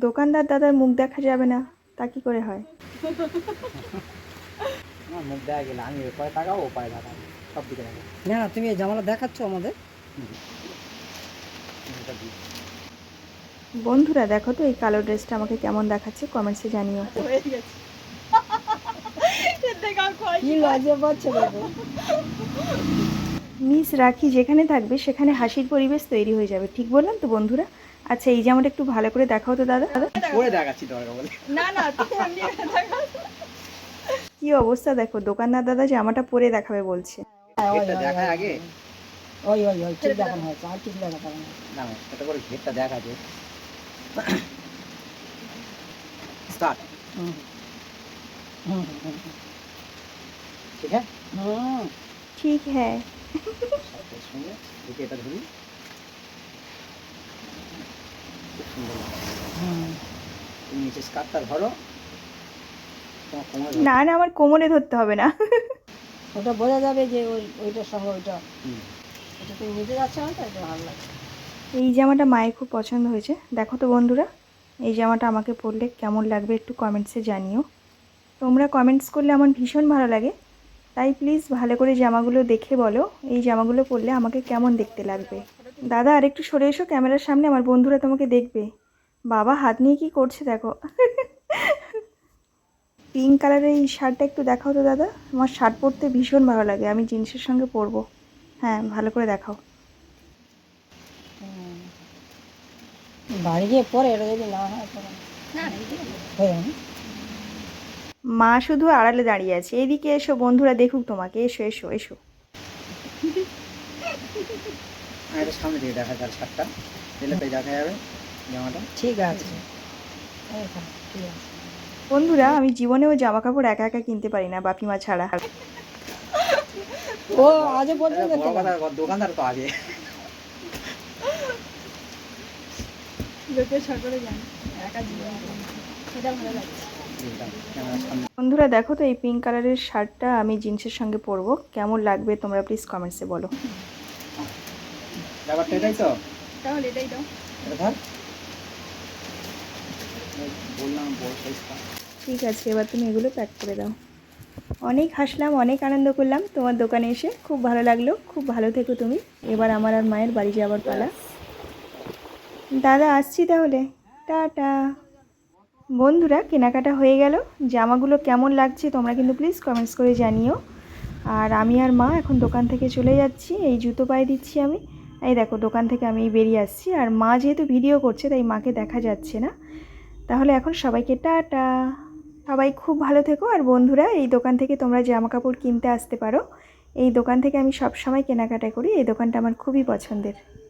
দোকানদার দাদার মুখ দেখা যাবে না তা কি করে হয়? মুখ দেখা গেলে আমি এপারে তাকাবো ওপারে তাকাবো সব দিকে না না তুমি এই জামাটা দেখাচ্ছ আমাদের? বন্ধুরা দেখো তো এই কালো ড্রেসটা আমাকে কেমন দেখাচ্ছে কমেন্টসে জানিও। মিস রাখি যেখানে থাকবে সেখানে হাসির পরিবেশ তৈরি হয়ে যাবে ঠিক বললাম তো বন্ধুরা? আচ্ছা এই জামাটা একটু ভালো করে দেখাও তো দাদা। পরে দেখাচ্ছি দরকার বলে। কি অবস্থা দেখো দোকানদার দাদা জামাটা পরে দেখাবে বলছে। ঘেরটা দেখায় আগে? ওই ওই ওই ঠিক দেখানো হয়েছে আর কিছু না। না এটা করে ঘেরটা দেখা যে স্টার্ট হুম হুম। ঠিক আছে? হুম। ঠিক হ্যাঁ। এটা ধরি খুব সুন্দর লাগে। হুম তুমি নিচে স্কার্টটা ধরো। তোমার কোমরে ধরো। না না আমার কোমরে ধরতে হবে না। ওটা বোঝা যাবে যে ওই ওইটার সঙ্গে ওইটা। হুম। এটা তুমি নিতে যাচ্ছ না তো এটা ভালো লাগছে? এই জামাটা মায়ের খুব পছন্দ হয়েছে। দেখো তো বন্ধুরা এই জামাটা আমাকে পরলে কেমন লাগবে একটু কমেন্টসে জানিও। তোমরা কমেন্টস করলে আমার ভীষণ ভালো লাগে। তাই প্লিজ ভালো করে জামাগুলো দেখে বলো। এই জামাগুলো পরলে আমাকে কেমন দেখতে লাগবে? দাদা আর একটু সরে এসো ক্যামেরার সামনে আমার বন্ধুরা তোমাকে দেখবে। বাবা হাত নিয়ে কি করছে দেখো। পিঙ্ক কালারের এই শার্টটা একটু দেখাও তো দাদা। আমার শার্ট পরতে ভীষণ ভালো লাগে আমি জিন্সের সঙ্গে পরবো। হ্যাঁ ভালো করে দেখাও। বাড়ি গিয়ে পরে এটা যদি না হয়? মা শুধু আড়ালে দাঁড়িয়ে আছে। এদিকে এসো বন্ধুরা দেখুক তোমাকে। এসো এসো এসো। এটা সামনে থেকে দেখা যাবে শার্টটা দিলে তো দেখা যাবে জামাটা। ঠিক আছে। ঠিক আছে। বন্ধুরা আমি জীবনেও জামা কাপড় একা একা কিনতে পারি না বাপি মা ছাড়া। ও আজও পর্যন্ত দোকানদার তো আগে। বন্ধুরা দেখো তো এই পিঙ্ক কালারের শার্টটা আমি জিন্সের সঙ্গে পরবো। কেমন লাগবে তোমরা প্লিজ কমেন্টসে বলো। ব্যাপারটা এটাই তো? তাহলে এটাই দাও। এটা ধর। বললাম বড় সাইজটা ঠিক আছে এবার তুমি এগুলো প্যাক করে দাও। অনেক হাসলাম অনেক আনন্দ করলাম তোমার দোকানে এসে। খুব ভালো লাগল খুব ভালো থেকো তুমি। এবার আমার আর মায়ের বাড়ি যাওয়ার পালা। দাদা আসছি তাহলে। টাটা। বন্ধুরা কেনাকাটা হয়ে গেল। জামাগুলো কেমন লাগছে তোমরা কিন্তু প্লিজ কমেন্টস করে জানিও। আর আমি আর মা এখন দোকান থেকে চলে যাচ্ছি। এই জুতো পায়ে দিচ্ছি আমি। এই দেখো, দোকান থেকে আমি বেরিয়ে আসছি। আর মা যেহেতু ভিডিও করছে, তাই মাকে দেখা যাচ্ছে না। তাহলে এখন সবাইকে টাটা। সবাই খুব ভালো থেকো। আর বন্ধুরা, এই দোকান থেকে তোমরা জামা কাপড় কিনতে আসতে পারো। এই দোকান থেকে আমি সব সময় কেনাকাটা করি। এই দোকানটা আমার খুবই পছন্দের।